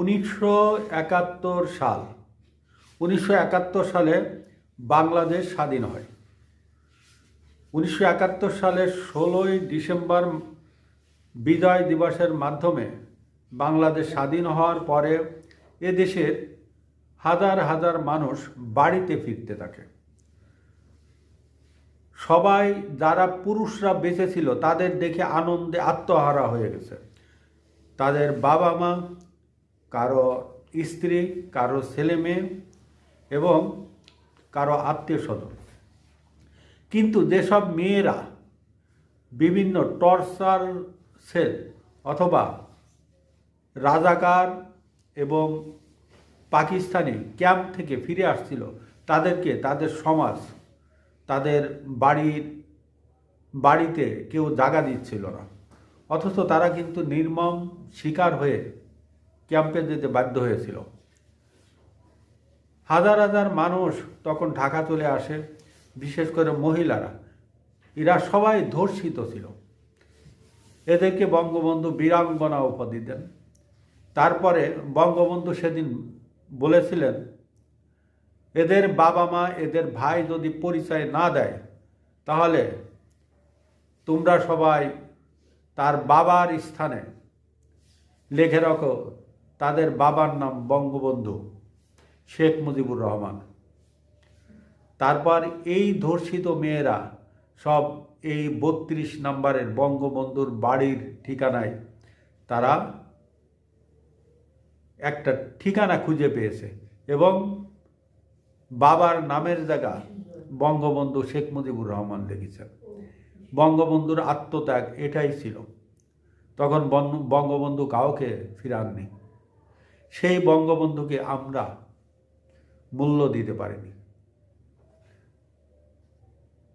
উনিশশো একাত্তর সাল। উনিশশো একাত্তর সালে বাংলাদেশ স্বাধীন হয়। উনিশশো একাত্তর সালের ষোলোই ডিসেম্বর বিজয় দিবসের মাধ্যমে বাংলাদেশ স্বাধীন হওয়ার পরে এদেশের হাজার হাজার মানুষ বাড়িতে ফিরতে থাকে। সবাই যারা পুরুষরা বেঁচে ছিল তাদের দেখে আনন্দে আত্মহারা হয়ে গেছে। তাদের বাবা মা কারও স্ত্রী, কারও ছেলে মেয়ে এবং কারও আত্মীয় স্বজন। কিন্তু যেসব মেয়েরা বিভিন্ন টর্চার সেল অথবা রাজাকার এবং পাকিস্তানি ক্যাম্প থেকে ফিরে আসছিল, তাদেরকে তাদের সমাজ, তাদের বাড়ির, বাড়িতে কেউ জাগা দিচ্ছিল না। অথচ তারা কিন্তু নির্মম শিকার হয়ে ক্যাম্পে যেতে বাধ্য হয়েছিল। হাজার হাজার মানুষ তখন ঢাকা চলে আসে, বিশেষ করে মহিলারা। এরা সবাই ধর্ষিত ছিল। এদেরকে বঙ্গবন্ধু বীরাঙ্গনা উপাধি দেন। তারপরে বঙ্গবন্ধু সেদিন বলেছিলেন, এদের বাবা মা, এদের ভাই যদি পরিচয় না দেয়, তাহলে তোমরা সবাই তার বাবার স্থানে লেখে রাখো তাদের বাবার নাম বঙ্গবন্ধু শেখ মুজিবুর রহমান। তারপর এই ধর্ষিত মেয়েরা সব এই বত্রিশ নম্বরের বঙ্গবন্ধুর বাড়ির ঠিকানায় তারা একটা ঠিকানা খুঁজে পেয়েছে এবং বাবার নামের জায়গা বঙ্গবন্ধু শেখ মুজিবুর রহমান লিখেছেন। বঙ্গবন্ধুর আত্মত্যাগ এটাই ছিল। তখন বঙ্গ- বঙ্গবন্ধু কাউকে ফিরাননি। সেই বঙ্গবন্ধুকে আমরা মূল্য দিতে পারিনি।